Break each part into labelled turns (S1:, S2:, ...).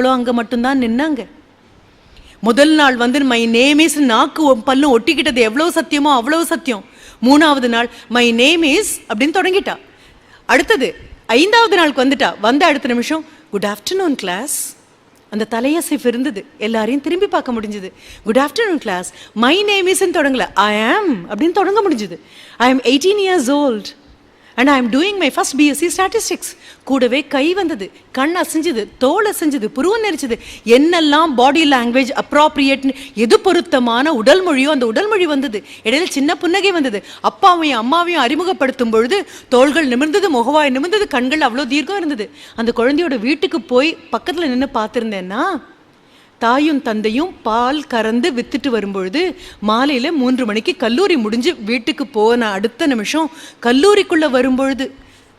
S1: நின்னாங்களோ அங்கே மட்டும்தான் நின்னாங்க. முதல் நாள் வந்து மை நேம் இஸ் நாக்கு ஒ- பல்லும் ஒட்டிக்கிட்டது எவ்வளோ சத்தியமோ அவ்வளோ சத்தியம். மூணாவது நாள் மை நேம் இஸ் அப்படின்னு தொடங்கிட்டா. அடுத்தது ஐந்தாவது நாளுக்கு வந்துட்டா. வந்த அடுத்த நிமிஷம் குட் ஆஃப்டர்நூன் கிளாஸ் அந்த தலையசைப்பு இருந்தது. எல்லாரையும் திரும்பி பார்க்க முடிஞ்சுது. Good afternoon class my name இஸ்ன்னு தொடங்கல. ஐ ஆம் அப்படின்னு தொடங்க முடிஞ்சுது. I am eighteen years old and I am doing my first BSc statistics கூடவே கை வந்தது கண் அசைஞ்சது தோல் அசைஞ்சது புருவம் நெரிச்சது. என்னெல்லாம் பாடி லாங்குவேஜ் அப்ராப்ரியேட்னு எது பொருத்தமான உடல் மொழியோ அந்த உடல் மொழி வந்தது. இடையில சின்ன புன்னகை வந்தது. அப்பாவையும் அம்மாவையும் அறிமுகப்படுத்தும் பொழுது தோள்கள் நிமிர்ந்தது முகவாய் நிமிர்ந்தது கண்கள் அவ்வளோ தீர்க்கம் இருந்தது. அந்த குழந்தையோட வீட்டுக்கு போய் பக்கத்தில் நின்று பார்த்துருந்தேன்னா தாயும் தந்தையும் பால் கறந்து வித்துட்டு வரும்பொழுது மாலையில் மூன்று மணிக்கு கல்லூரி முடிஞ்சு வீட்டுக்கு போன அடுத்த நிமிஷம் கல்லூரிக்குள்ளே வரும்பொழுது.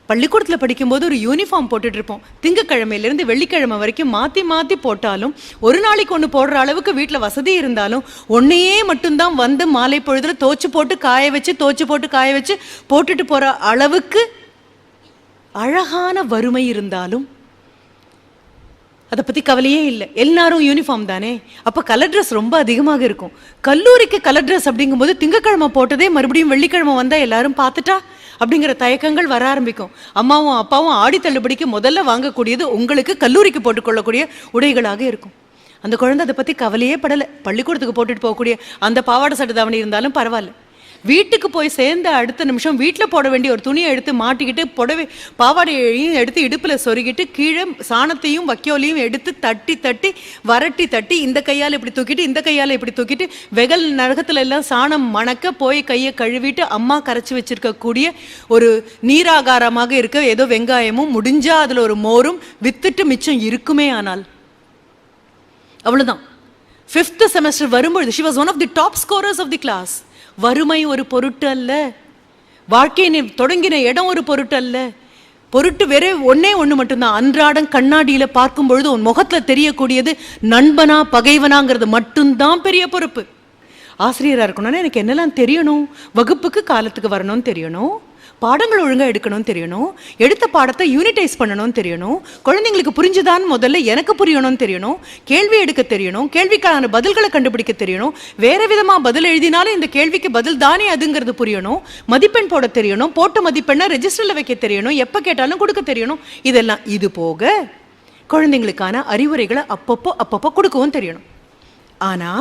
S1: பள்ளிக்கூடத்தில் படிக்கும்போது ஒரு யூனிஃபார்ம் போட்டுட்டு இருப்போம். திங்கக்கிழமையிலேருந்து வெள்ளிக்கிழமை வரைக்கும் மாற்றி மாற்றி போட்டாலும் ஒரு நாளைக்கு ஒன்று போடுற அளவுக்கு வீட்டில் வசதி இருந்தாலும் ஒன்றையே மட்டும்தான் வந்து மாலை பொழுதுல தோச்சு போட்டு காய வச்சு தோச்சு போட்டு காய வச்சு போட்டுட்டு போகிற அளவுக்கு அழகான வறுமை இருந்தாலும் அதை பற்றி கவலையே இல்லை. எல்லாரும் யூனிஃபார்ம் தானே? அப்போ கலர் ட்ரெஸ் ரொம்ப அதிகமாக இருக்கும். கல்லூரிக்கு கலர் ட்ரெஸ் அப்படிங்கும்போது திங்கக்கிழமை போட்டதே மறுபடியும் வெள்ளிக்கிழமை வந்தால் எல்லாரும் பார்த்துட்டா? அப்படிங்கிற தயக்கங்கள் வர ஆரம்பிக்கும். அம்மாவும் அப்பாவும் ஆடி தள்ளுபடிக்கு முதல்ல வாங்கக்கூடியது உங்களுக்கு கல்லூரிக்கு போட்டுக்கொள்ளக்கூடிய உடைகளாக இருக்கும். அந்த குழந்தை அதை பற்றி கவலையே படலை. பள்ளிக்கூடத்துக்கு போட்டுட்டு போகக்கூடிய அந்த பாவாடை சட்டை தாவணி இருந்தாலும் பரவாயில்ல. வீட்டுக்கு போய் சேர்ந்த அடுத்த நிமிஷம் வீட்டில் போட வேண்டிய ஒரு துணியை எடுத்து மாட்டிக்கிட்டு புடவை பாவாடையையும் எடுத்து இடுப்பில் சொருகிட்டு கீழே சாணத்தையும் வக்கியோலையும் எடுத்து தட்டி தட்டி வரட்டி தட்டி இந்த கையால் இப்படி தூக்கிட்டு இந்த கையால் இப்படி தூக்கிட்டு வெகல் நரகத்துல எல்லாம் சாணம் மணக்க போய் கையை கழுவிட்டு அம்மா கரைச்சி வச்சிருக்கக்கூடிய ஒரு நீராகாரமாக இருக்க ஏதோ வெங்காயமும் முடிஞ்சா அதில் ஒரு மோரும் வித்துட்டு மிச்சம் இருக்குமே ஆனால். அவ்வளோதான் ஃபிஃப்த் செமஸ்டர் வரும்பொழுது she was one of the top scorers of the class வறுமை ஒரு பொருட்டு அல்ல. வாழ்க்கையை தொடங்கின இடம் ஒரு பொருட்டு அல்ல. பொருட்டு வேற ஒன்னே ஒன்று மட்டும்தான். அன்றாடம் கண்ணாடியில் பார்க்கும் பொழுது உன் முகத்தில் தெரியக்கூடியது நண்பனா பகைவனாங்கிறது மட்டும்தான் பெரிய பொறுப்பு. ஆசிரியராக இருக்கணும்னா எனக்கு என்னெல்லாம் தெரியணும்? வகுப்புக்கு காலத்துக்கு வரணும்னு தெரியணும். பாடங்கள் ஒழுங்காக எடுக்கணும்னு தெரியணும். எடுத்த பாடத்தை யூனிடைஸ் பண்ணணும்னு தெரியணும். குழந்தைங்களுக்கு புரிஞ்சுதான் முதல்ல எனக்கு புரியணும்னு தெரியணும். கேள்வி எடுக்க தெரியணும். கேள்விக்கான பதில்களை கண்டுபிடிக்க தெரியணும். வேற விதமாக பதில் எழுதினாலும் இந்த கேள்விக்கு பதில் தானே அதுங்கிறது புரியணும். மதிப்பெண் போட தெரியணும். போட்ட மதிப்பெண்ணை ரெஜிஸ்டரில் வைக்க தெரியணும். எப்போ கேட்டாலும் கொடுக்க தெரியணும். இதெல்லாம் இது போக குழந்தைங்களுக்கான அறிவுரைகளை அப்பப்போ அப்பப்போ கொடுக்கவும் தெரியணும். ஆனா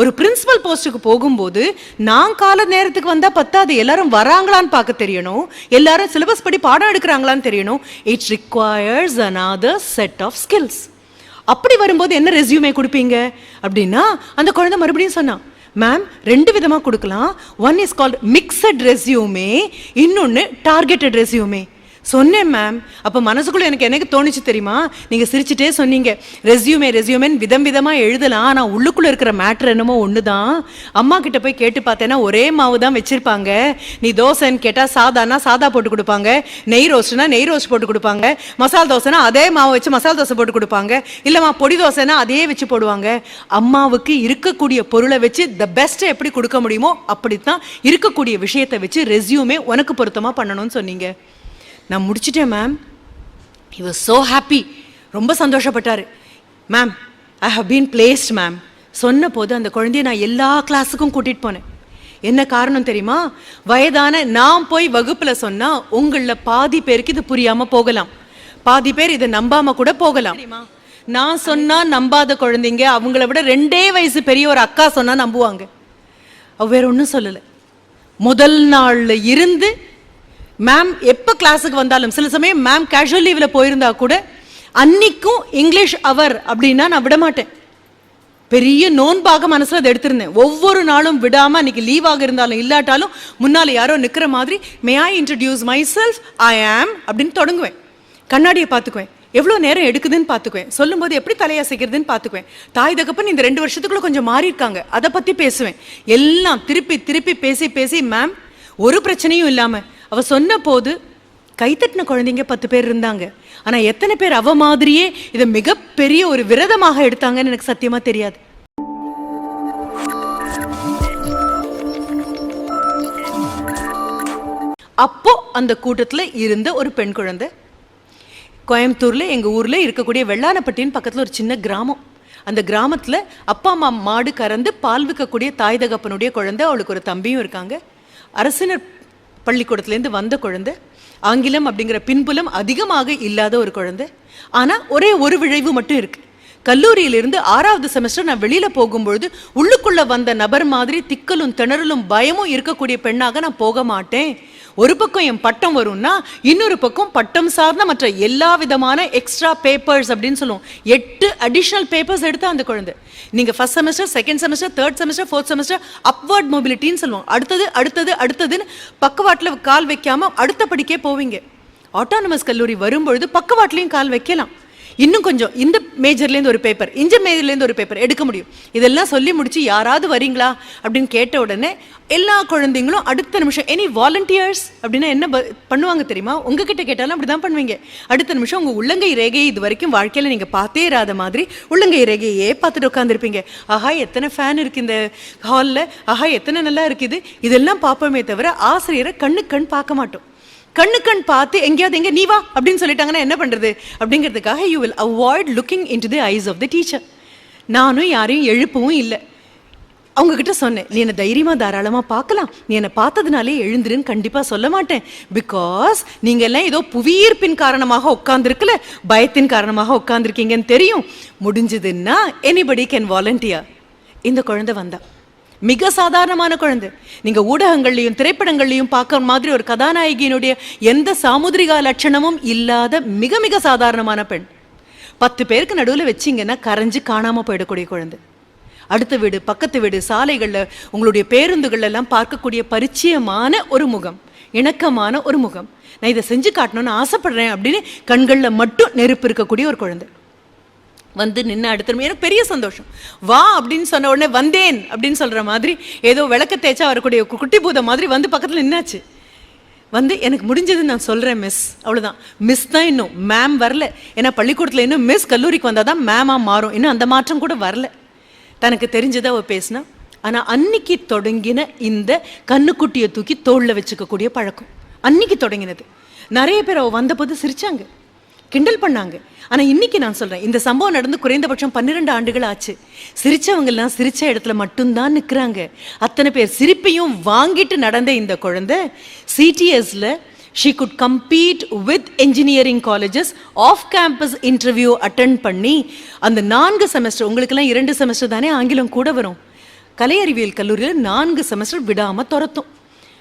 S1: ஒரு பிரின்சிபல் போஸ்ட்டுக்கு போகும்போது நான் கால நேரத்துக்கு வந்தால் பத்தாது எல்லாரும் வராங்களான்னு பார்க்க தெரியணும். எல்லாரும் சிலபஸ் படி பாடம் எடுக்கிறாங்களான்னு தெரியணும். It's requires another set of skills அப்படி வரும்போது என்ன ரெஸ்யூமே கொடுப்பீங்க? அப்படின்னா அந்த குழந்தை மறுபடியும் சொன்னான் மேம் ரெண்டு விதமாக கொடுக்கலாம். One is called mixed resume இன்னொன்று டார்கெட்டட் ரெஸ்யூமே சொன்னேன் மேம் அப்போ மனசுக்குள்ளே எனக்கு எனக்கு தோணுச்சு தெரியுமா? நீங்கள் சிரிச்சிட்டே சொன்னீங்க. ரெஸ்யூமே ரெஸ்யூமேன்னு விதம் விதமாக எழுதலாம். ஆனால் உள்ளுக்குள்ளே இருக்கிற மேட்ரு என்னமோ ஒன்று தான் அம்மா கிட்ட போய் கேட்டு பார்த்தேன்னா ஒரே மாவு தான் வச்சுருப்பாங்க. நீ தோசைன்னு கேட்டால் சாதானா சாதா போட்டு கொடுப்பாங்க. நெய் ரோஸ்ட்னா நெய் ரோஸ்ட் போட்டு கொடுப்பாங்க. மசால் தோசைனா அதே மாவு வச்சு மசால் தோசை போட்டு கொடுப்பாங்க. இல்லைம்மா பொடி தோசைனா அதே வச்சு போடுவாங்க. அம்மாவுக்கு இருக்கக்கூடிய பொருளை வச்சு த பெஸ்ட்டை எப்படி கொடுக்க முடியுமோ அப்படித்தான் இருக்கக்கூடிய விஷயத்தை வச்சு ரெஸ்யூமே உனக்கு பொருத்தமாக பண்ணணும்னு சொன்னீங்க. நான் முடிச்சிட்டேன் ma'am he was so happy. ரொம்ப சந்தோஷப்பட்டாரு. Ma'am I have been placed ma'am சொன்ன போது அந்த குழந்தைய நான் எல்லா கிளாஸுக்கும் கூட்டிட்டு போனேன். என்ன காரணம் தெரியுமா? வயதான நான் போய் வகுப்புல சொன்னா உங்கள பாதி பேருக்கு இது புரியாம போகலாம். பாதி பேர் இதை நம்பாம கூட போகலாம். நான் சொன்னா நம்பாத குழந்தைங்க அவங்கள விட ரெண்டே வயசு பெரிய ஒரு அக்கா சொன்னா நம்புவாங்க. வேற ஒன்றும் சொல்லலை. முதல் நாள்ல இருந்து மேம் எப்போ கிளாஸுக்கு வந்தாலும் சில சமயம் மேம் கேஷுவல் லீவில் போயிருந்தா கூட அன்னைக்கும் இங்கிலீஷ் அவர் அப்படின்னா நான் விட மாட்டேன். பெரிய நோன்பாக மனசில் அதை எடுத்திருந்தேன். ஒவ்வொரு நாளும் விடாமல் அன்னைக்கு லீவாக இருந்தாலும் இல்லாட்டாலும் முன்னால் யாரோ நிற்கிற மாதிரி may I introduce myself I am அப்படின்னு தொடங்குவேன். கண்ணாடியை பார்த்துக்குவேன். எவ்வளோ நேரம் எடுக்குதுன்னு பார்த்துக்குவேன். சொல்லும்போது எப்படி தலையசைக்கிறதுன்னு பார்த்துக்குவேன். தாய் தகப்பன் இந்த ரெண்டு வருஷத்துக்குள்ளே கொஞ்சம் மாறியிருக்காங்க. அதை பற்றி பேசுவேன். எல்லாம் திருப்பி திருப்பி பேசி பேசி மேம் ஒரு பிரச்சனையும் இல்லாமல் அவள் சொன்ன போது கைத்தட்டின குழந்தைங்க பத்து பேர் இருந்தாங்க. ஆனால் எத்தனை பேர் அவ மாதிரியே இதை மிகப்பெரிய ஒரு விரதமாக எடுத்தாங்கன்னு எனக்கு சத்தியமாக தெரியாது. அப்போ அந்த கூட்டத்தில் இருந்த ஒரு பெண் குழந்தை கோயம்புத்தூரில் எங்கள் ஊரில் இருக்கக்கூடிய வெள்ளானப்பட்டின்னு பக்கத்தில் ஒரு சின்ன கிராமம். அந்த கிராமத்தில் அப்பா அம்மா மாடு கறந்து பால் விற்கக்கூடிய தாய் தகப்பனுடைய குழந்தை அவளுக்கு ஒரு தம்பியும் இருக்காங்க. அரசினர் பள்ளிக்கூடத்துலேருந்து வந்த குழந்தை ஆங்கிலம் அப்படிங்கிற பின்புலம் அதிகமாக இல்லாத ஒரு குழந்தை. ஆனா ஒரே ஒரு விளைவு மட்டும் இருக்கு. கல்லூரியிலிருந்து ஆறாவது செமஸ்டர் நான் வெளியில போகும்பொழுது உள்ளுக்குள்ள வந்த நபர் மாதிரி திக்கலும் திணறலும் பயமும் இருக்கக்கூடிய பெண்ணாக நான் போக மாட்டேன். ஒரு பக்கம் என் பட்டம் வரும்னா இன்னொரு பக்கம் பட்டம் சார்ந்த மற்ற எல்லா விதமான எக்ஸ்ட்ரா பேப்பர்ஸ் அப்படின்னு சொல்லுவோம். எட்டு அடிஷ்னல் பேப்பர்ஸ் எடுத்த அந்த குழந்தை. நீங்கள் first semester second semester third semester fourth semester upward மொபிலிட்டின்னு சொல்லுவோம். அடுத்தது அடுத்தது அடுத்ததுன்னு பக்கவாட்டில் கால் வைக்காமல் அடுத்த படிக்கே போவீங்க. ஆட்டானமஸ் கல்லூரி வரும்பொழுது பக்கவாட்லையும் கால் வைக்கலாம். இன்னும் கொஞ்சம் இந்த மேஜர்லேருந்து ஒரு பேப்பர் இந்த மேஜர்லேருந்து ஒரு பேப்பர் எடுக்க முடியும். இதெல்லாம் சொல்லி முடிச்சு யாராவது வரீங்களா அப்படின்னு கேட்ட உடனே எல்லா குழந்தைங்களும் அடுத்த நிமிஷம் எனி வாலண்டியர்ஸ் அப்படின்னா என்ன ப- பண்ணுவாங்க தெரியுமா? உங்ககிட்ட கேட்டாலும் அப்படி தான் பண்ணுவீங்க. அடுத்த நிமிஷம் உங்கள் உள்ளங்கை ரேகையை இது வரைக்கும் வாழ்க்கையில் நீங்கள் பார்த்தே இராத மாதிரி உள்ளங்கை ரேகையே பார்த்துட்டு உட்காந்துருப்பீங்க ஆஹா எத்தனை ஃபேன் இருக்குது இந்த ஹாலில் ஆஹா எத்தனை நல்லா இருக்குது இதெல்லாம் பார்ப்போமே தவிர ஆசிரியரை கண்ணு கண் பார்க்க மாட்டோம். கண்ணு கண் பார்த்து எங்கேயாவது எங்க நீ வா அப்படின்னு சொல்லிட்டாங்கன்னா என்ன பண்றது? அப்படிங்கிறதுக்காக you will avoid looking into the eyes of the teacher நானும் யாரையும் எழுப்பவும் இல்லை. அவங்க கிட்ட சொன்னேன் நீ என்ன தைரியமா தாராளமா பார்க்கலாம். நீ என்னை பார்த்ததுனாலே எழுந்துருன்னு கண்டிப்பா சொல்ல மாட்டேன். பிகாஸ் நீங்க எல்லாம் ஏதோ புவியீர்ப்பின் காரணமாக உட்கார்ந்துருக்கல. பயத்தின் காரணமாக உட்கார்ந்துருக்கீங்கன்னு தெரியும். முடிஞ்சதுன்னா எனிபடி கேன் வாலண்டியர் இந்த குழந்தை வந்தா. மிக சாதாரணமான குழந்தை. நீங்கள் ஊடகங்கள்லையும் திரைப்படங்கள்லையும் பார்க்குற மாதிரி ஒரு கதாநாயகியினுடைய எந்த சாமுதிரிகா லட்சணமும் இல்லாத மிக மிக சாதாரணமான பெண். பத்து பேருக்கு நடுவில் வச்சீங்கன்னா கரைஞ்சு காணாமல் போயிடக்கூடிய குழந்தை. அடுத்த வீடு பக்கத்து வீடு சாலைகளில் உங்களுடைய பேருந்துகளெல்லாம் பார்க்கக்கூடிய பரிச்சயமான ஒரு முகம் இணக்கமான ஒரு முகம். நான் இதை செஞ்சு காட்டணும்னு ஆசைப்படுறேன் அப்படின்னு கண்களில் மட்டும் நெருப்பு இருக்கக்கூடிய ஒரு குழந்தை. வந்து நின்று அடுத்த எனக்கு பெரிய சந்தோஷம். வா அப்படின்னு சொன்ன உடனே வந்தேன் அப்படின்னு சொல்கிற மாதிரி ஏதோ விளக்க தேய்ச்சா வரக்கூடிய கு- குட்டி பூதம் மாதிரி வந்து பக்கத்தில் நின்னாச்சு. வந்து எனக்கு முடிஞ்சது நான் சொல்கிறேன் மிஸ் அவ்வளோதான் மிஸ் தான் இன்னும். மேம் வரல. ஏன்னா பள்ளிக்கூடத்தில் இன்னும் மிஸ் கல்லூரிக்கு வந்தால் தான் மேமாக மாறும். இன்னும் அந்த மாற்றம் கூட வரல. தனக்கு தெரிஞ்சதை அவள் பேசினா. ஆனால் அன்னைக்கு தொடங்கின இந்த கண்ணுக்குட்டியை தூக்கி தோளில் வச்சுக்கக்கூடிய பழக்கம். அன்னைக்கு தொடங்கினது. நிறைய பேர் அவள் வந்தபோது சிரிச்சாங்க. கிண்டல் பண்ணாங்க. ஆனால் இன்னைக்கு நான் சொல்கிறேன் இந்த சம்பவம் நடந்து குறைந்தபட்சம் பன்னிரெண்டு ஆண்டுகள் ஆச்சு. சிரித்தவங்கெல்லாம் சிரித்த இடத்துல மட்டும்தான் நிற்கிறாங்க அத்தனை பேர் சிரிப்பையும் வாங்கிட்டு நடந்த இந்த குழந்தை சிடிஎஸில் she could compete with engineering colleges of campus interview attend பண்ணி அந்த நான்கு செமஸ்டர் உங்களுக்கெல்லாம் இரண்டு செமஸ்டர் தானே ஆங்கிலம் கூட வரும். கலை அறிவியல் கல்லூரியில் நான்கு செமஸ்டர் விடாமல் துரத்தும்.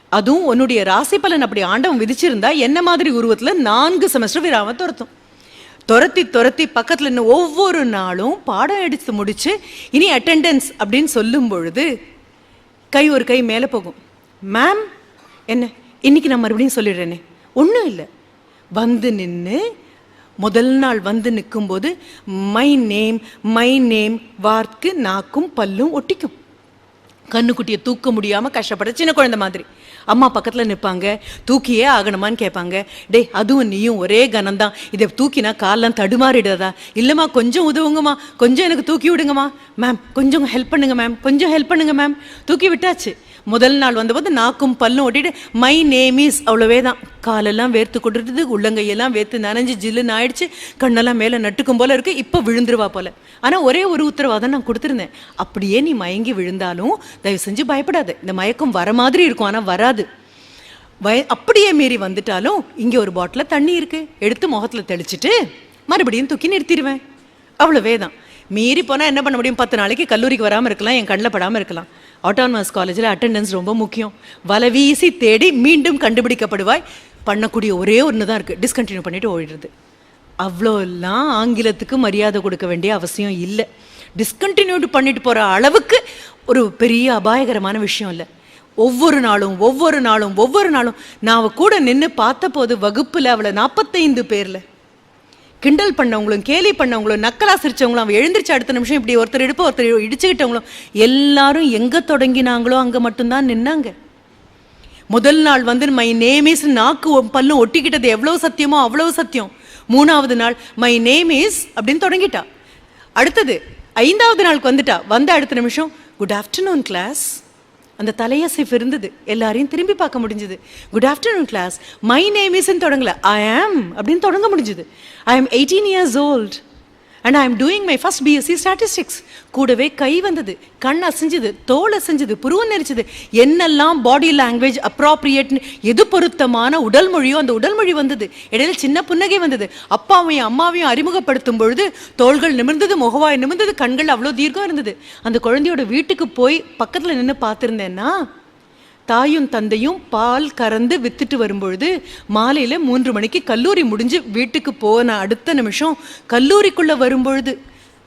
S1: அதுவும் உன்னுடைய ராசி பலன் அப்படி ஆண்டவன் விதிச்சிருந்தா என்ன மாதிரி உருவத்தில் நான்கு செமஸ்டர் விடாமல் துரத்தும். துரத்தி துரத்தி பக்கத்தில் இன்னும் ஒவ்வொரு நாளும் பாடம் எடுத்து முடித்து இனி அட்டெண்டன்ஸ் அப்படின்னு சொல்லும் பொழுது கை ஒரு கை மேலே போகும். மேம் என்ன? இன்னைக்கு நான் மறுபடியும் சொல்லிடுறேனே. ஒன்றும் இல்லை. வந்து நின்று முதல் நாள் வந்து நிற்கும்போது மை நேம் மை நேம் வார்க்கு நாக்கும் பல்லும் ஒட்டிக்கும். கண்ணுக்குட்டியை தூக்க முடியாமல் கஷ்டப்பட சின்ன குழந்தை மாதிரி. அம்மா பக்கத்துல நிற்பாங்க தூக்கியே ஆகணுமான்னு கேட்பாங்க டேய் அதுவும் நீயும் ஒரே கனம்தான். இதை தூக்கினா காலெலாம் தடுமாறிடுறதா? இல்லைம்மா கொஞ்சம் உதவுங்கம்மா. கொஞ்சம் எனக்கு தூக்கி விடுங்கம்மா. மேம் கொஞ்சம் ஹெல்ப் பண்ணுங்க மேம் கொஞ்சம் ஹெல்ப் பண்ணுங்க மேம் தூக்கி விட்டாச்சு. முதல் நாள் வந்தபோது நாக்கும் பல்லும் ஒட்டிட்டு மை நேம் இஸ் அவ்வளோவே தான் காலெல்லாம் வேர்த்து கொட்டுறது உள்ளங்கையெல்லாம் வேர்த்து நனைஞ்சு ஜில்லுன்னு ஆயிடுச்சு. கண்ணெல்லாம் மேலே நட்டுக்கும் போல இருக்கு இப்போ விழுந்துருவா போல. ஆனால் ஒரே ஒரு உத்தரவாதம் நான் கொடுத்துருந்தேன். அப்படியே நீ மயங்கி விழுந்தாலும் தயவு செஞ்சு பயப்படாத. இந்த மயக்கம் வர மாதிரி இருக்கும் ஆனால் வராது. வய அப்படியே மீறி வந்துட்டாலும் இங்கே ஒரு பாட்டில் தண்ணி இருக்குது எடுத்து முகத்தில் தெளிச்சிட்டு மறுபடியும் தூக்கி நிறுத்திடுவேன். அவ்வளோவே தான் மீறி போனால் என்ன பண்ண முடியும்? பத்து நாளைக்கு கல்லூரிக்கு வராமல் இருக்கலாம் என் கண்ணில் படாமல் இருக்கலாம். ஆட்டோனமஸ் காலேஜில் அட்டெண்டன்ஸ் ரொம்ப முக்கியம். வலை வீசி தேடி மீண்டும் கண்டுபிடிக்கப்படுவாய். பண்ணக்கூடிய ஒரே ஒன்று தான் இருக்குது டிஸ்கண்டினியூ பண்ணிட்டு ஓடிடுறது. அவ்வளோலாம் ஆங்கிலத்துக்கு மரியாதை கொடுக்க வேண்டிய அவசியம் இல்லை. டிஸ்கண்டினியூட் பண்ணிட்டு போகிற அளவுக்கு ஒரு பெரிய அபாயகரமான விஷயம் இல்லை. ஒவ்வொரு நாளும் ஒவ்வொரு நாளும் ஒவ்வொரு நாளும். நான் அவள் கூட நின்று பார்த்தபோது வகுப்பில் அவளை நாற்பத்தைந்து பேரில் கிண்டல் பண்ணவங்களும் கேலி பண்ணவங்களும் நக்கலா சிரிச்சவங்களும் அவன் எழுந்திரிச்சு அடுத்த நிமிஷம் இப்படி ஒருத்தர் இடுப்பு ஒருத்தர் இடிச்சுக்கிட்டவங்களும் எல்லாரும் எங்கே தொடங்கினாங்களோ அங்கே மட்டும்தான் நின்னாங்க. முதல் நாள் வந்து மை நேம் இஸ் நாக்கு பல்லு பல்லும் ஒட்டிக்கிட்டது எவ்வளோ சத்தியமோ அவ்வளோ சத்தியம். மூணாவது நாள் மை நேம் இஸ் அப்படின்னு தொடங்கிட்டா. அடுத்தது ஐந்தாவது நாளுக்கு வந்துட்டா. வந்த அடுத்த நிமிஷம் குட் ஆஃப்டர்நூன் கிளாஸ். அந்த தலையசைப்பு இருந்தது. எல்லாரையும் திரும்பி பார்க்க முடிஞ்சது. Good afternoon class my name இஸ்ன்னு தொடங்கல. ஐ ஆம் அப்படின்னு தொடங்க முடிஞ்சது. I am eighteen years old and I am doing my first BSc statistics கூடவே கை வந்தது கண் அசைஞ்சது தோல் அசைஞ்சது புருவம் நெரிச்சது. என்னெல்லாம் பாடி லாங்குவேஜ் அப்ராப்ரியேட்னு எது பொருத்தமான உடல் மொழியோ அந்த உடல் மொழி வந்தது. இடையில சின்ன புன்னகை வந்தது. அப்பாவையும் அம்மாவையும் அறிமுகப்படுத்தும் பொழுது தோள்கள் நிமிர்ந்தது முகவாய் நிமிர்ந்தது கண்கள் அவ்வளோ தீர்க்கம் இருந்தது. அந்த குழந்தையோட வீட்டுக்கு போய் பக்கத்தில் நின்று பார்த்துருந்தேன்னா தாயும் தந்தையும் பால் கறந்து வித்துட்டு வரும்பொழுது மாலையில் மூன்று மணிக்கு கல்லூரி முடிஞ்சு வீட்டுக்கு போன அடுத்த நிமிஷம் கல்லூரிக்குள்ளே வரும்பொழுது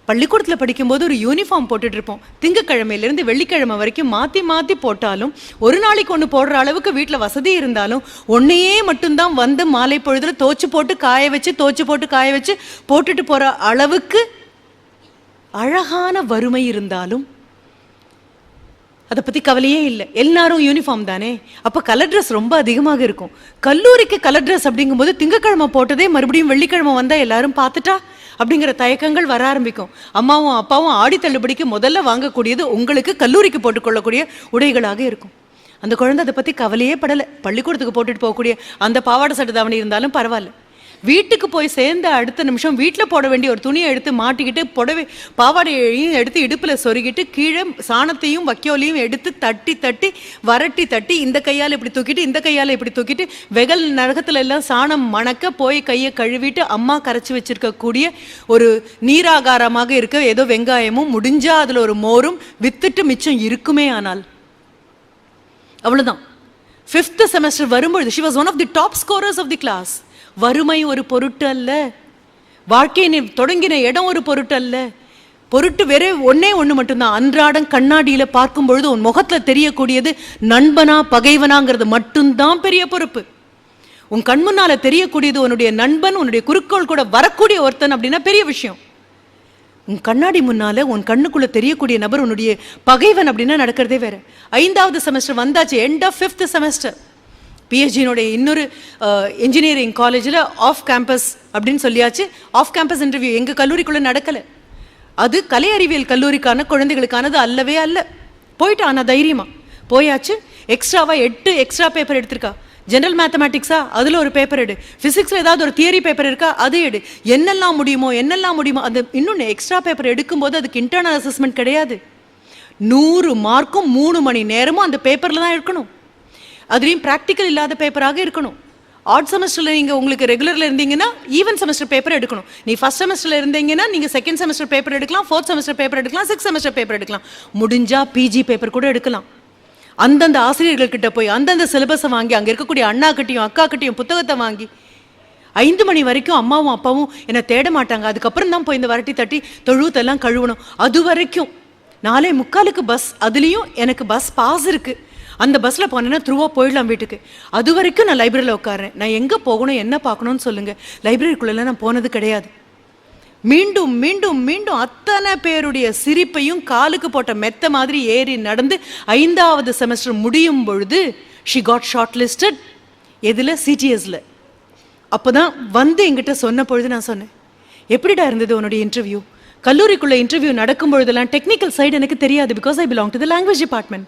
S1: பள்ளிக்கூடத்தில் படிக்கும்போது ஒரு யூனிஃபார்ம் போட்டுட்டு இருப்போம். திங்கக்கிழமையிலேருந்து வெள்ளிக்கிழமை வரைக்கும் மாற்றி மாற்றி போட்டாலும் ஒரு நாளைக்கு ஒன்று போடுற அளவுக்கு வீட்டில் வசதி இருந்தாலும் ஒன்றையே மட்டும்தான் வந்து மாலை பொழுதுல தோச்சு போட்டு காய வச்சு தோச்சு போட்டு காய வச்சு போட்டுட்டு போகிற அளவுக்கு அழகான வறுமை இருந்தாலும் அதை பற்றி கவலையே இல்லை. எல்லாரும் யூனிஃபார்ம் தானே? அப்போ கலர் ட்ரெஸ் ரொம்ப அதிகமாக இருக்கும். கல்லூரிக்கு கலர் ட்ரெஸ் அப்படிங்கும்போது திங்கக்கிழமை போட்டதே மறுபடியும் வெள்ளிக்கிழமை வந்தால் எல்லாரும் பார்த்துட்டா? அப்படிங்கிற தயக்கங்கள் வர ஆரம்பிக்கும். அம்மாவும் அப்பாவும் ஆடி தள்ளுபடிக்கு முதல்ல வாங்கக்கூடியது உங்களுக்கு கல்லூரிக்கு போட்டுக்கொள்ளக்கூடிய உடைகளாக இருக்கும். அந்த குழந்தை அதை பற்றி கவலையே படலை. பள்ளிக்கூடத்துக்கு போட்டுட்டு போகக்கூடிய அந்த பாவாடை சட்டை தாவணி இருந்தாலும் பரவாயில்ல. வீட்டுக்கு போய் சேர்ந்த அடுத்த நிமிஷம் வீட்டில் போட வேண்டிய ஒரு துணியை எடுத்து மாட்டிக்கிட்டு புடவை பாவாடையையும் எடுத்து இடுப்பில் சொருகிட்டு கீழே சாணத்தையும் வக்கியோலையும் எடுத்து தட்டி தட்டி வரட்டி தட்டி இந்த கையால் இப்படி தூக்கிட்டு இந்த கையால் இப்படி தூக்கிட்டு வெகல் நரகத்துல எல்லாம் சாணம் மணக்க போய் கையை கழுவிட்டு அம்மா கரைச்சி வச்சிருக்கக்கூடிய ஒரு நீராகாரமாக இருக்க ஏதோ வெங்காயமும் முடிஞ்சா அதில் ஒரு மோரும் வித்துட்டு மிச்சம் இருக்குமே ஆனால். அவ்வளோதான் ஃபிஃப்த் செமஸ்டர் வரும்பொழுது she was one of the top scorers of the class வறுமை ஒரு பொருட்டு அல்ல. வாழ்க்கையை நீ தொடங்கின இடம் ஒரு பொருட்டு அல்ல. பொருட்டு வேற ஒன்னே ஒன்று மட்டும்தான். அன்றாடம் கண்ணாடியில் பார்க்கும் பொழுது உன் முகத்தில் தெரியக்கூடியது நண்பனா பகைவனாங்கிறது மட்டும்தான் பெரிய பொறுப்பு. உன் கண் முன்னால தெரியக்கூடியது உன்னுடைய நண்பன் உன்னுடைய குறுக்கோள் கூட வரக்கூடிய ஒருத்தன் அப்படின்னா பெரிய விஷயம். உன் கண்ணாடி முன்னால உன் கண்ணுக்குள்ள தெரியக்கூடிய நபர் உன்னுடைய பகைவன் அப்படின்னா நடக்கிறதே வேற. ஐந்தாவது செமஸ்டர் வந்தாச்சு எண்ட் ஆஃப் ஃபிஃப்த் செமஸ்டர் பிஹெச்டினுடைய இன்னொரு இன்ஜினியரிங் காலேஜில் ஆஃப் கேம்பஸ் அப்படின்னு சொல்லியாச்சு. ஆஃப் கேம்பஸ் இன்டர்வியூ எங்கள் கல்லூரிக்குள்ளே நடக்கலை. அது கலை அறிவியல் கல்லூரிக்கான குழந்தைகளுக்கானது அல்லவே அல்ல. போயிட்டு ஆனால் தைரியமாக போயாச்சு. எக்ஸ்ட்ராவாக எட்டு எக்ஸ்ட்ரா பேப்பர் எடுத்திருக்கா. ஜெனரல் மேத்தமேட்டிக்ஸா அதில் ஒரு பேப்பர் எடு. ஃபிசிக்ஸில் ஏதாவது ஒரு தியரி பேப்பர் இருக்கா அது எடு. என்னெல்லாம் முடியுமோ என்னெல்லாம் முடியுமோ அது இன்னொன்று எக்ஸ்ட்ரா பேப்பர் எடுக்கும்போது அதுக்கு இன்டர்னல் அசஸ்மெண்ட் கிடையாது. நூறு மார்க்கும் மூணு மணி நேரமும் அந்த பேப்பரில் தான் எடுக்கணும் அதுலேயும் ப்ராக்டிக்கல் இல்லாத பேப்பராக இருக்கணும். ஆட் செமஸ்டரில் நீங்கள் உங்களுக்கு ரெகுலரில் இருந்தீங்கன்னா ஈவன் செமஸ்டர் பேப்பர் எடுக்கணும். நீ ஃபஸ்ட் செமஸ்டரில் இருந்தீங்கன்னா நீங்கள் செகண்ட் செமஸ்டர் பேப்பர் எடுக்கலாம் ஃபோர்த் செமஸ்டர் பேப்பர் எடுக்கலாம் சிக்ஸ் செமஸ்டர் பேப்பர் எடுக்கலாம். முடிஞ்சால் பிஜி பேப்பர் கூட எடுக்கலாம். அந்தந்த ஆசிரியர்கள்கிட்ட போய் அந்தந்த சிலபஸை வாங்கி அங்கே இருக்கக்கூடிய அண்ணா கிட்டையும் அக்கா கிட்டையும் புத்தகத்தை வாங்கி ஐந்து மணி வரைக்கும் அம்மாவும் அப்பாவும் என்னை தேட மாட்டாங்க. அதுக்கப்புறம் தான் போய் இந்த வரட்டி தட்டி தொழுவத்தெல்லாம் கழுவணும். அது வரைக்கும் நாளை முக்காலுக்கு பஸ் அதுலேயும் எனக்கு பஸ் பாஸ் இருக்குது அந்த பஸ்ஸில் போனேன்னா த்ரூவாக போயிடலாம் வீட்டுக்கு. அது வரைக்கும் நான் லைப்ரரியில் உட்காறேன் நான் எங்கே போகணும் என்ன பார்க்கணும்னு சொல்லுங்கள் லைப்ரரிக்குள்ளெல்லாம் நான் போனது கிடையாது. மீண்டும் மீண்டும் மீண்டும் அத்தனை பேருடைய சிரிப்பையும் காலுக்கு போட்ட மெத்த மாதிரி ஏறி நடந்து ஐந்தாவது செமஸ்டர் முடியும் பொழுது ஷி காட் ஷார்ட் லிஸ்டட் எதில் சிடிஎஸில் அப்போ தான் வந்து என்கிட்ட சொன்ன பொழுது நான் சொன்னேன். எப்படிடா இருந்தது உன்னுடைய இன்டர்வியூ கல்லூரிக்குள்ள இன்டர்வியூ நடக்கும் பொழுதெல்லாம் டெக்னிக்கல் சைடு எனக்கு தெரியாது because I belong to the language department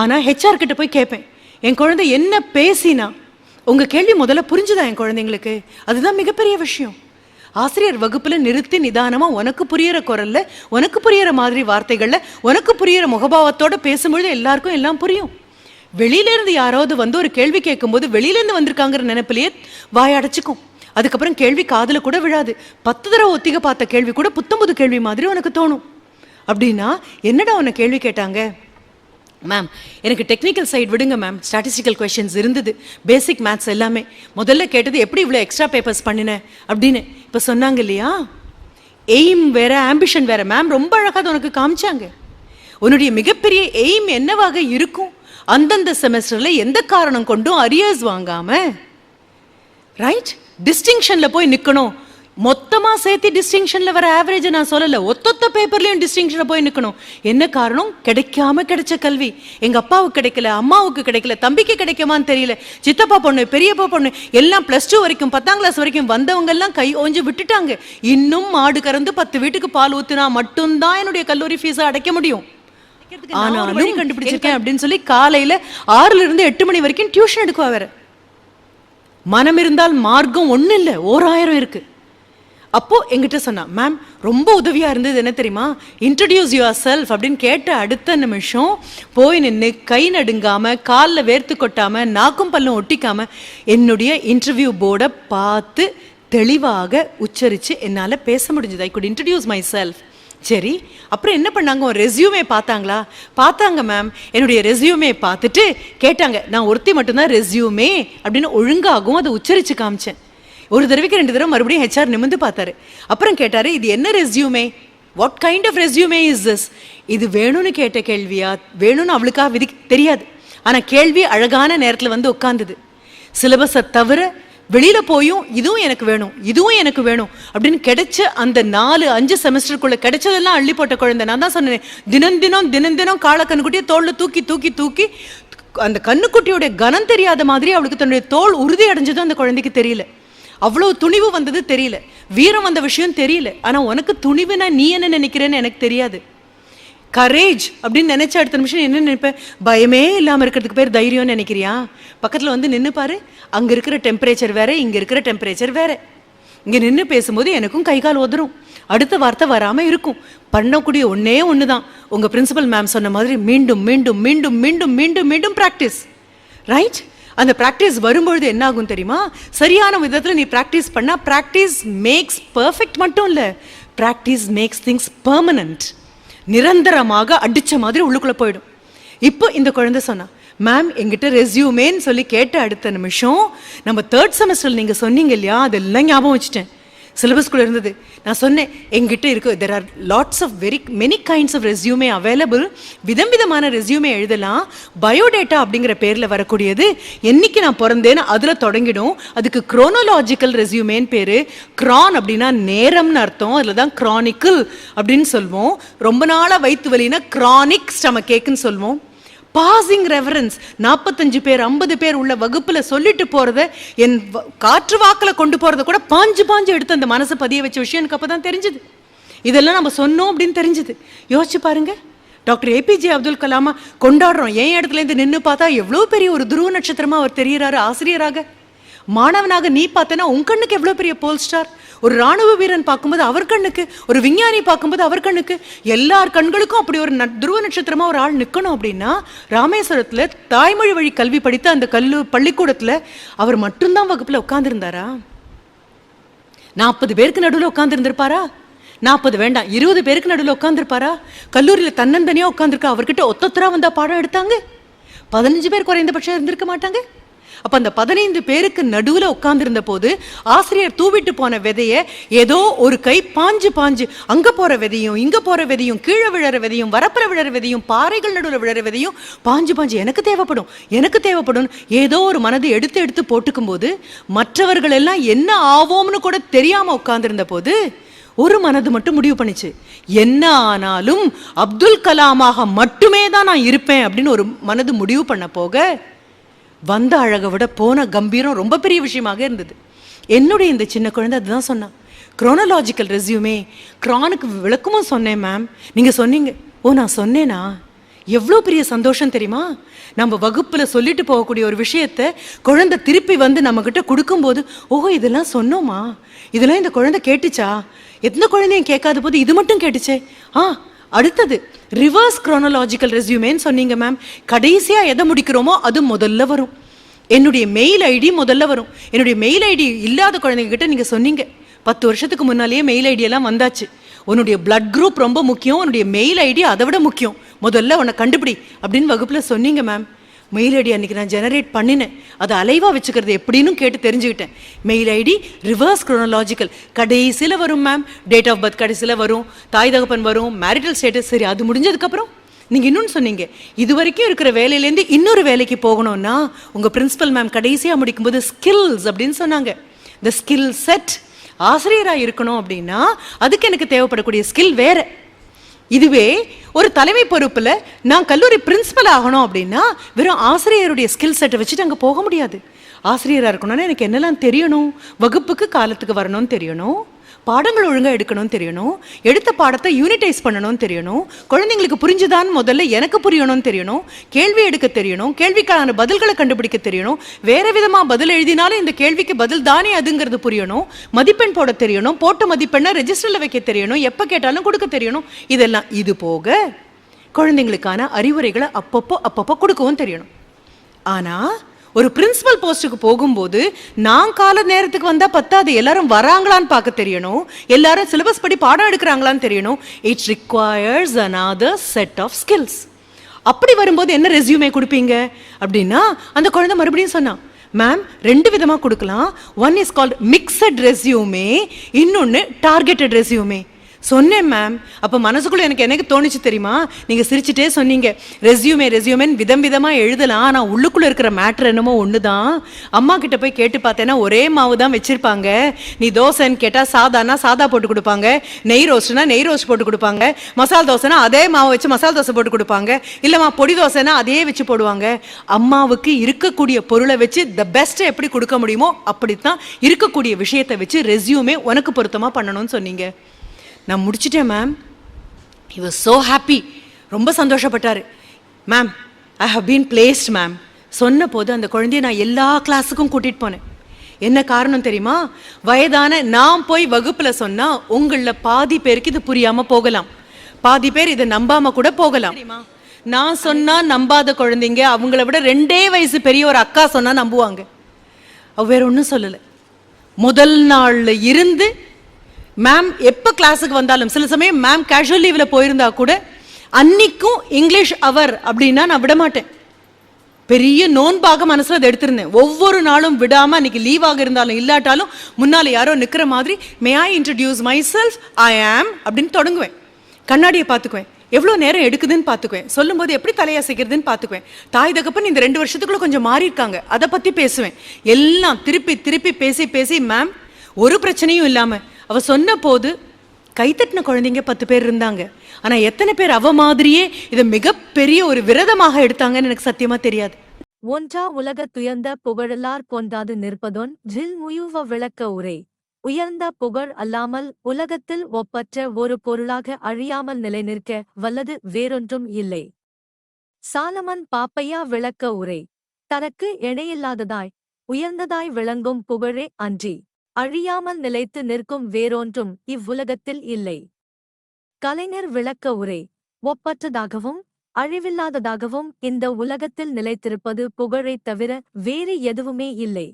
S1: ஆனால் ஹெச்ஆர் கிட்ட போய் கேட்பேன் என் குழந்தை என்ன பேசினா உங்கள் கேள்வி முதல்ல புரிஞ்சுதா என் குழந்தைங்களுக்கு? அதுதான் மிகப்பெரிய விஷயம். ஆசிரியர் வகுப்பில் நிறுத்தி நிதானமாக உனக்கு புரியிற குரல்ல உனக்கு புரியிற மாதிரி வார்த்தைகளில் உனக்கு புரியிற முகபாவத்தோடு பேசும்பொழுது எல்லாருக்கும் எல்லாம் புரியும். வெளியிலேருந்து யாராவது வந்து ஒரு கேள்வி கேட்கும்போது வெளியிலேருந்து வந்திருக்காங்கிற நினைப்பிலேயே வாயடைச்சிக்கும் அதுக்கப்புறம் கேள்வி காதில் கூட விழாது. பத்து தடவை ஒத்திக பார்த்த கேள்வி கூட புத்தம்புது கேள்வி மாதிரி உனக்கு தோணும். அப்படின்னா என்னடா உன்னை கேள்வி கேட்டாங்க? மேம் எனக்கு டெக்னிக்கல் சைட் விடுங்க மேம் ஸ்டாட்டிஸ்டிக்கல் கொஷின்ஸ் இருந்தது. பேசிக் மேத்ஸ் எல்லாமே. முதல்ல கேட்டது எப்படி இவ்வளோ எக்ஸ்ட்ரா பேப்பர்ஸ் பண்ணினேன் அப்படின்னு. இப்போ சொன்னாங்க இல்லையா? எய்ம் வேற ஆம்பிஷன் வேற. மேம் ரொம்ப அழகாக உனக்கு காமிச்சாங்க. உன்னுடைய மிகப்பெரிய எய்ம் என்னவாக இருக்கும்? அந்தந்த செமஸ்டரில் எந்த காரணம் கொண்டும் அரியர்ஸ் வாங்காமல் ரைட் டிஸ்டிங்ஷனில் போய் நிற்கணும் மொத்தமாக சேர்த்து டிஸ்டிங்ஷனில் வர ஆவரேஜை நான் சொல்லலை. ஒத்தொத்த பேப்பர்லேயும் டிஸ்டிங்ஷனில் போய் நிற்கணும் என்ன காரணம்? கிடைக்காம கிடைச்ச கல்வி. எங்கள் அப்பாவுக்கு கிடைக்கல அம்மாவுக்கு கிடைக்கல தம்பிக்கு கிடைக்குமான்னு தெரியல. சித்தப்பா பொண்ணு பெரியப்பா பொண்ணு எல்லாம் ப்ளஸ் டூ வரைக்கும் பத்தாம் கிளாஸ் வரைக்கும் வந்தவங்கெல்லாம் கை ஓஞ்சு விட்டுட்டாங்க. இன்னும் மாடு கறந்து பத்து வீட்டுக்கு பால் ஊத்துனா மட்டும்தான் என்னுடைய கல்லூரி ஃபீஸை அடைக்க முடியும். ஆனாலும் கண்டுபிடிச்சிருக்கேன். அப்படின்னு சொல்லி காலையில ஆறுல இருந்து எட்டு மணி வரைக்கும் டியூஷன் எடுக்குவா வேற. மனம் இருந்தால் மார்க்கம் ஒண்ணும் இல்ல ஓராயிரம் இருக்கு. அப்போது எங்கிட்ட சொன்னான் மேம் ரொம்ப உதவியாக இருந்தது என்ன தெரியுமா? இன்ட்ரடியூஸ் யுவர் செல்ஃப் அப்படின்னு கேட்ட அடுத்த நிமிஷம் போய் நின்று கை நடுங்காமல் காலில் வேர்த்து கொட்டாமல் நாக்கும் பல்லும் ஒட்டிக்காமல் என்னுடைய இன்டர்வியூ போர்டை பார்த்து தெளிவாக உச்சரித்து என்னால் பேச முடிஞ்சது. I could introduce myself சரி அப்புறம் என்ன பண்ணாங்க? உன் ரெஸ்யூமே பார்த்தாங்களா? பார்த்தாங்க மேம் என்னுடைய ரெஸ்யூமே பார்த்துட்டு கேட்டாங்க நான் ஒருத்தி மட்டும்தான் ரெஸ்யூமே அப்படின்னு ஒழுங்காகவும் அதை உச்சரித்து காமிச்சேன். ஒரு தடவைக்கு ரெண்டு தடவை மறுபடியும் ஹெச்ஆர் நிமிந்து பார்த்தாரு. அப்புறம் கேட்டார் இது என்ன resume what kind of resume is this இது வேணும்னு கேட்ட கேள்வியா? வேணும்னு அவளுக்கா விதி தெரியாது. ஆனால் கேள்வி அழகான நேரத்தில் வந்து உட்காந்துது சிலபஸை தவிர வெளியில் போயும் இதுவும் எனக்கு வேணும் இதுவும் எனக்கு வேணும் அப்படின்னு கிடைச்ச அந்த நாலு அஞ்சு செமஸ்டருக்குள்ளே கிடைச்சதெல்லாம் அள்ளி போட்ட குழந்தை. நான் தான் சொன்னேன் தினம் தினம் தினம் தினம் கால கண்ணுக்குட்டியை தோல்ல தூக்கி தூக்கி தூக்கி அந்த கண்ணுக்குட்டியோட கனம் தெரியாத மாதிரி அவளுக்கு தன்னுடைய தோல் உறுதி அடைஞ்சதும் அந்த குழந்தைக்கு தெரியல. அவ்வளோ துணிவு வந்தது தெரியல. வீரம் வந்த விஷயம் தெரியல. ஆனால் உனக்கு துணிவுனா நீ என்ன நினைக்கிறேன்னு எனக்கு தெரியாது. கரேஜ் அப்படின்னு நினச்ச அடுத்த நிமிஷம் என்ன நினைப்பேன் பயமே இல்லாமல் இருக்கிறதுக்கு பேர் தைரியம்னு நினைக்கிறியா? பக்கத்தில் வந்து நின்று பாரு. அங்கே இருக்கிற டெம்பரேச்சர் வேற இங்கே இருக்கிற டெம்பரேச்சர் வேற. இங்கே நின்று பேசும்போது எனக்கும் கை கால் உதறும். அடுத்த வார்த்தை வராமல் இருக்கும். பண்ணக்கூடிய ஒன்னே ஒன்று தான் உங்கள் பிரின்சிபல் மேம் சொன்ன மாதிரி மீண்டும் மீண்டும் மீண்டும் மீண்டும் மீண்டும் மீண்டும் ப்ராக்டிஸ் ரைட் அந்த ப்ராக்டிஸ் வரும்பொழுது என்ன ஆகும் தெரியுமா? சரியான விதத்தில் நீ ப்ராக்டிஸ் பண்ணால் ப்ராக்டிஸ் மேக்ஸ் பர்ஃபெக்ட் மட்டும் இல்லை ப்ராக்டிஸ் மேக்ஸ் திங்ஸ் பர்மனண்ட் நிரந்தரமாக அடித்த மாதிரி உள்ளுக்குள்ளே போயிடும். இப்போ இந்த குழந்தை சொன்னா மேம் எங்கிட்ட ரெஸ்யூமேன்னு சொல்லி கேட்ட அடுத்த நிமிஷம் நம்ம தேர்ட் செமஸ்டர் நீங்கள் சொன்னீங்க இல்லையா? அதெல்லாம் ஞாபகம் வச்சுட்டேன். சிலபஸ்குள்ளே இருந்தது. நான் சொன்னேன் எங்கிட்ட இருக்கு there are lots of very many kinds of resume available விதம் விதமான ரெஸ்யூமே எழுதலாம். பயோடேட்டா அப்படிங்கிற பேரில் வரக்கூடியது. என்னைக்கு நான் பிறந்தேன்னு அதில் தொடங்கிடும். அதுக்கு குரோனோலாஜிக்கல் ரெஸ்யூமேன்னு பேர். க்ரான் அப்படின்னா நேரம்னு அர்த்தம். அதில் தான் க்ரானிக்கல் அப்படின்னு சொல்வோம். ரொம்ப நாளாக வயிற்று வலினா ஸ்டம கேக்குன்னு சொல்வோம். பாசிங் ரெஃபரன்ஸ் நாற்பத்தஞ்சு பேர் ஐம்பது பேர் உள்ள வகுப்பில் சொல்லிட்டு போகிறத என் வ- காற்று வாக்கில் கொண்டு போகிறத கூட பாஞ்சு பாஞ்சு எடுத்து அந்த மனசை பதிய வச்ச விஷயம் எனக்கு அப்போ தான் தெரிஞ்சுது. இதெல்லாம் நம்ம சொன்னோம் அப்படின்னு தெரிஞ்சுது. யோசிச்சு பாருங்க. டாக்டர் ஏபிஜே அப்துல் கலாமா கொண்டாடுறோம். என் இடத்துலேருந்து நின்று பார்த்தா எவ்வளோ பெரிய ஒரு துருவ நட்சத்திரமாக அவர் தெரிகிறாரு ஆசிரியராக. மாணவனாக நீ பார்த்தனா உன் கண்ணுக்கு எவ்வளோ பெரிய போல் ஸ்டார் ஒரு ராணுவ வீரன் பார்க்கும்போது அவர் கண்ணுக்கு ஒரு விஞ்ஞானி பார்க்கும்போது அவர் கண்ணுக்கு எல்லார் கண்களுக்கும் அப்படி ஒரு துருவ நட்சத்திரமா ஒரு ஆள் நிற்கணும் அப்படின்னா ராமேஸ்வரத்தில் தாய்மொழி வழி கல்வி படித்த அந்த கல்லு பள்ளிக்கூடத்தில் அவர் மட்டும்தான் வகுப்பில் உட்காந்துருந்தாரா நாற்பது பேருக்கு நடுவில் உட்காந்துருந்துருப்பாரா நாற்பது வேண்டாம் இருபது பேருக்கு நடுவில் உட்காந்துருப்பாரா கல்லூரியில் தன்னந்தனியாக உட்காந்துருக்கா அவர்கிட்ட ஒத்தொத்தரா வந்தால் பாடம் எடுத்தாங்க? பதினஞ்சு பேர் குறைந்தபட்சம் இருந்திருக்க மாட்டாங்க? அப்ப அந்த பதினைந்து பேருக்கு நடுவுல உட்கார்ந்திருந்த போது ஆசிரியர் தூவிட்டு போன விதைய ஏதோ ஒரு கை பாஞ்சு பாஞ்சு அங்க போற விதையும் இங்க போற விதையும் கீழே விழற விதையும் வரப்புற விழற விதையும் பாறைகள் நடுவில் விழற விதையும் பாஞ்சு பாஞ்சு எனக்கு தேவைப்படும் எனக்கு தேவைப்படும் ஏதோ ஒரு மனதை எடுத்து எடுத்து போட்டுக்கும் போது மற்றவர்கள் எல்லாம் என்ன ஆவோம்னு கூட தெரியாம உட்கார்ந்திருந்த போது ஒரு மனது மட்டும் முடிவு பண்ணுச்சு. என்ன ஆனாலும் அப்துல் கலாமாக மட்டுமே தான் நான் இருப்பேன் அப்படின்னு ஒரு மனது முடிவு பண்ண போக வந்த அழகை விட போன கம்பீரம் ரொம்ப பெரிய விஷயமாக இருந்தது. என்னுடைய இந்த சின்ன குழந்தை அதுதான் சொன்னான் குரோனலாஜிக்கல் ரெஸ்யூமே க்ரானுக்கு விளக்கமும் சொன்னேன் மேம் நீங்கள் சொன்னீங்க. ஓ நான் சொன்னேனா? எவ்வளோ பெரிய சந்தோஷம் தெரியுமா? நம்ம வகுப்பில் சொல்லிட்டு போகக்கூடிய ஒரு விஷயத்த குழந்தை திருப்பி வந்து நம்மக்கிட்ட கொடுக்கும்போது ஓஹோ இதெல்லாம் சொன்னோமா? இதெல்லாம் இந்த குழந்தை கேட்டுச்சா? எந்த குழந்தையும் கேட்காத போது இது மட்டும் கேட்டுச்சே. ஆ அடுத்தது ரிவர்ஸ் குரோனலாஜிக்கல் ரெஸ்யூமேன்னு சொன்னீங்க மேம் கடைசியாக எதை முடிக்கிறோமோ அது முதல்ல வரும். என்னுடைய மெயில் ஐடி முதல்ல வரும். என்னுடைய மெயில் ஐடி இல்லாத குழந்தைங்க நீங்கள் சொன்னீங்க. பத்து வருஷத்துக்கு முன்னாலேயே மெயில் ஐடியெல்லாம் வந்தாச்சு. உன்னுடைய பிளட் குரூப் ரொம்ப முக்கியம். உன்னுடைய மெயில் ஐடி அதை விட முக்கியம். முதல்ல உன்னை கண்டுபிடி அப்படின்னு வகுப்பில் சொன்னீங்க மேம் மெயில் ஐடி அன்னைக்கு நான் ஜெனரேட் பண்ணினேன். அதை அலைவாக வச்சுக்கிறது எப்படின்னு கேட்டு தெரிஞ்சுக்கிட்டேன். மெயில் ஐடி ரிவர்ஸ் குரோனலாஜிக்கல் கடைசியில் வரும் மேம் டேட் ஆஃப் பர்த் கடைசியில் வரும். தாய் தகப்பன் வரும். மேரிட்டல் ஸ்டேட்டஸ் சரி அது முடிஞ்சதுக்கப்புறம் நீங்கள் இன்னொன்று சொன்னீங்க. இது வரைக்கும் இருக்கிற வேலையிலேருந்து இன்னொரு வேலைக்கு போகணும்னா உங்கள் பிரின்சிபல் மேம் கடைசியாக முடிக்கும்போது ஸ்கில்ஸ் அப்படின்னு சொன்னாங்க. இந்த ஸ்கில் செட் ஆசிரியராக இருக்கணும் அப்படின்னா அதுக்கு எனக்கு தேவைப்படக்கூடிய ஸ்கில் வேறு. இதுவே ஒரு தலைமை பொறுப்பில் நான் கல்லூரி பிரின்சிபல் ஆகணும் அப்படின்னா வெறும் ஆசிரியருடைய ஸ்கில் செட்டை வச்சுட்டு அங்கே போக முடியாது. ஆசிரியராக இருக்கணும்னா எனக்கு என்னெல்லாம் தெரியணும்? வகுப்புக்கு காலத்துக்கு வரணும்னு தெரியணும்? பாடங்கள் ஒழுங்காக எடுக்கணும்னு தெரியணும். எடுத்த பாடத்தை யூனிடைஸ் பண்ணணும்னு தெரியணும். குழந்தைங்களுக்கு புரிஞ்சுதான் முதல்ல எனக்கு புரியணும்னு தெரியணும். கேள்வி எடுக்க தெரியணும். கேள்விக்கான பதில்களை கண்டுபிடிக்க தெரியணும். வேற விதமாக பதில் எழுதினாலும் இந்த கேள்விக்கு பதில் தானே அதுங்கிறது புரியணும். மதிப்பெண் போட தெரியணும். போட்ட மதிப்பெண்ணை ரெஜிஸ்டரில் வைக்க தெரியணும். எப்போ கேட்டாலும் கொடுக்க தெரியணும். இதெல்லாம் இது போக குழந்தைங்களுக்கான அறிவுரைகளை அப்பப்போ அப்பப்போ கொடுக்கவும் தெரியணும். ஆனா ஒரு பிரின்சிபல் போஸ்ட்டுக்கு போகும்போது நான் கால நேரத்துக்கு வந்தால் பத்தாது எல்லாரும் வராங்களான்னு பார்க்க தெரியணும். எல்லாரும் சிலபஸ் படி பாடம் எடுக்கிறாங்களான்னு தெரியணும். It's requires another set of skills அப்படி வரும்போது என்ன ரெஸ்யூமே கொடுப்பீங்க? அப்படின்னா அந்த குழந்தை மறுபடியும் சொன்னான் மேம் ரெண்டு விதமாக கொடுக்கலாம். One is called mixed resume இன்னொன்று டார்கெட்டட் ரெஸ்யூமே சொன்னேன் மேம் அப்போ மனசுக்குள்ளே எனக்கு எனக்கு தோணுச்சு தெரியுமா? நீங்கள் சிரிச்சிட்டே சொன்னீங்க. ரெஸ்யூமே ரெஸ்யூமேன்னு விதம் விதமாக எழுதலாம். ஆனால் உள்ளுக்குள்ளே இருக்கிற மேட்ரு என்னமோ ஒன்று தான் அம்மா கிட்ட போய் கேட்டு பார்த்தேன்னா ஒரே மாவு தான் வச்சுருப்பாங்க. நீ தோசைன்னு கேட்டால் சாதானா சாதா போட்டு கொடுப்பாங்க. நெய் ரோஸ்ட்னா நெய் ரோஸ்ட் போட்டு கொடுப்பாங்க. மசால் தோசைனா அதே மாவு வச்சு மசால் தோசை போட்டு கொடுப்பாங்க. இல்லைம்மா பொடி தோசைனா அதே வச்சு போடுவாங்க. அம்மாவுக்கு இருக்கக்கூடிய பொருளை வச்சு த பெஸ்ட்டை எப்படி கொடுக்க முடியுமோ அப்படித்தான் இருக்கக்கூடிய விஷயத்தை வச்சு ரெஸ்யூமே உனக்கு பொருத்தமாக பண்ணணும்னு சொன்னீங்க. நான் முடிச்சிட்டேன் ma'am he was so happy. ரொம்ப சந்தோஷப்பட்டாரு. Ma'am I have been placed ma'am சொன்ன போது அந்த குழந்தைய நான் எல்லா கிளாஸுக்கும் கூட்டிட்டு போனேன். என்ன காரணம் தெரியுமா? வயதான நான் போய் வகுப்புல சொன்னா உங்கள பாதி பேருக்கு இது புரியாம போகலாம். பாதி பேர் இதை நம்பாம கூட போகலாம். நான் சொன்னா நம்பாத குழந்தைங்க அவங்கள விட ரெண்டே வயசு பெரிய ஒரு அக்கா சொன்னா நம்புவாங்க. வேற ஒன்றும் சொல்லலை. முதல் நாள்ல இருந்து மேம் எப்போ கிளாஸுக்கு வந்தாலும் சில சமயம் மேம் கேஷுவல் லீவில் போயிருந்தா கூட அன்னைக்கும் இங்கிலீஷ் அவர் அப்படின்னா நான் விட மாட்டேன். பெரிய நோன்பாக மனசில் அதை எடுத்திருந்தேன். ஒவ்வொரு நாளும் விடாமல் அன்னைக்கு லீவாக இருந்தாலும் இல்லாட்டாலும் முன்னால் யாரோ நிற்கிற மாதிரி may I introduce myself I am அப்படின்னு தொடங்குவேன். கண்ணாடியை பார்த்துக்குவேன். எவ்வளோ நேரம் எடுக்குதுன்னு பார்த்துக்குவேன். சொல்லும்போது எப்படி தலையசைக்கிறதுன்னு பார்த்துக்குவேன். தாய் தகப்பன் இந்த ரெண்டு வருஷத்துக்குள்ளே கொஞ்சம் மாறியிருக்காங்க. அதை பற்றி பேசுவேன். எல்லாம் திருப்பி திருப்பி பேசி பேசி மேம் ஒரு பிரச்சனையும் இல்லாமல் அவ சொன்ன போது கைத்தட்டின குழந்தைங்க பத்து பேர் இருந்தாங்க. ஆனா எத்தனை பேர் அவ மாதிரியே இதை மிகப்பெரிய ஒரு விரதமாக எடுத்தாங்கன்னு எனக்கு சத்தியமா தெரியாது.
S2: ஒன்றா உலக துயர்ந்த புகழலார் பொந்தாது நிற்பதொன் ஜில் முயுவ விளக்க உரை. உயர்ந்த புகழ் அல்லாமல் உலகத்தில் ஒப்பற்ற ஒரு பொருளாக அழியாமல் நிலைநிற்க வல்லது வேறொன்றும் இல்லை. சாலமன் பாப்பையா விளக்க உரை. தனக்கு எடையில்லாததாய் உயர்ந்ததாய் விளங்கும் புகழே அன்றி. அழியாமல் நிலைத்து நிற்கும் வேறொன்றும் இவ்வுலகத்தில் இல்லை. கலைஞர் விளக்க உரை ஒப்பற்றதாகவும் அழிவில்லாததாகவும் இந்த உலகத்தில் நிலைத்திருப்பது புகழைத் தவிர வேறு எதுவுமே இல்லை.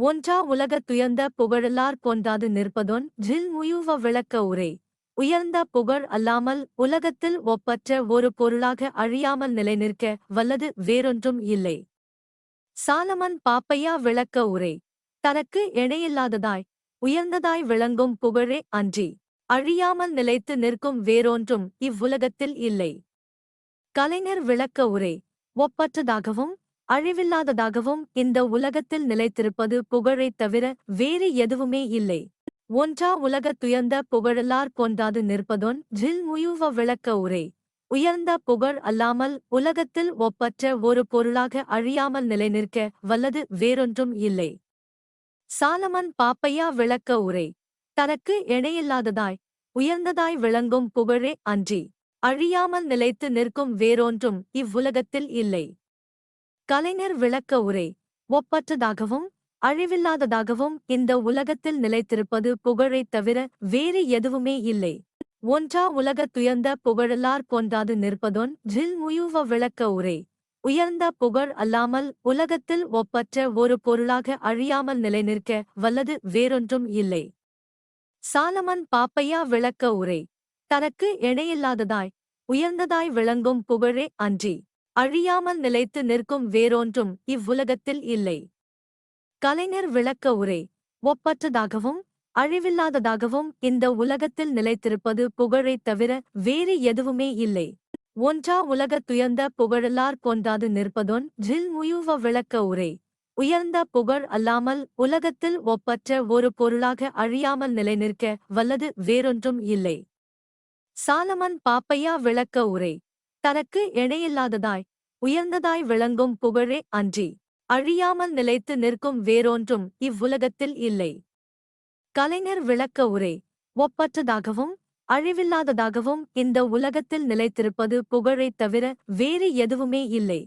S2: ஒன்றா உலக துயர்ந்த புகழலார் பொன்றாது நிற்பதொன் ஜில் முயுவ விளக்க உரை உயர்ந்த புகழ் அல்லாமல் உலகத்தில் ஒப்பற்ற ஒரு பொருளாக அழியாமல் நிலைநிற்க வல்லது வேறொன்றும் இல்லை. சாலமன் பாப்பையா விளக்க உரை தனக்கு இணையில்லாததாய் உயர்ந்ததாய் விளங்கும் புகழே அன்றி அழியாமல் நிலைத்து நிற்கும் வேறொன்றும் இவ்வுலகத்தில் இல்லை. கலைஞர் விளக்க உரை ஒப்பற்றதாகவும் அழிவில்லாததாகவும் இந்த உலகத்தில் நிலைத்திருப்பது புகழைத் தவிர வேறு எதுவுமே இல்லை. ஒன்றா உலகத் துயர்ந்த புகழலார் கொண்டாது நிற்பதொன் ஜில் முயுவ விளக்க உரை உயர்ந்த புகழ் அல்லாமல் உலகத்தில் ஒப்பற்ற ஒரு பொருளாக அழியாமல் நிலைநிற்க வல்லது வேறொன்றும் இல்லை. சாலமன் பாப்பையா விளக்க உரை. தனக்கு இணையில்லாததாய் உயர்ந்ததாய் விளங்கும் புகழே அன்றி அழியாமல் நிலைத்து நிற்கும் வேறொன்றும் இவ்வுலகத்தில் இல்லை. கலைஞர் விளக்க உரை. ஒப்பற்றதாகவும் அழிவில்லாததாகவும் இந்த உலகத்தில் நிலைத்திருப்பது புகழைத் தவிர வேறு எதுவுமே இல்லை. ஒன்றா உலகத்துயர்ந்த புகழலார் பொன்றாது நிற்பதொன் ஜில் முயுவ விளக்க உரை. உயர்ந்த புகழ் அல்லாமல் உலகத்தில் ஒப்பற்ற ஒரு பொருளாக அழியாமல் நிலைநிற்க வல்லது வேறொன்றும் இல்லை. சாலமன் பாப்பையா விளக்க உரை. தனக்கு இணையில்லாததாய் உயர்ந்ததாய் விளங்கும் புகழே அன்றி அழியாமல் நிலைத்து நிற்கும் வேறொன்றும் இவ்வுலகத்தில் இல்லை. கலைஞர் விளக்க உரை. ஒப்பற்றதாகவும் அழிவில்லாததாகவும் இந்த உலகத்தில் நிலைத்திருப்பது புகழைத் தவிர வேறு எதுவுமே இல்லை. ஒன்றா உலக துயர்ந்த புகழலார் கொண்டாது நிற்பதொன் ஜில் முயுவ விளக்க உரை. உயர்ந்த புகழ் அல்லாமல் உலகத்தில் ஒப்பற்ற ஒரு பொருளாக அழியாமல் நிலைநிற்க வல்லது வேறொன்றும் இல்லை. சாலமன் பாப்பையா விளக்க உரை. தனக்கு இணையில்லாததாய் உயர்ந்ததாய் விளங்கும் புகழே அன்றி அழியாமல் நிலைத்து நிற்கும் வேறொன்றும் இவ்வுலகத்தில் இல்லை. கலைஞர் விளக்க உரை. ஒப்பற்றதாகவும் அழிவில்லாததாகவும் இந்த உலகத்தில் நிலைத்திருப்பது புகழைத் தவிர வேறு எதுவுமே இல்லை.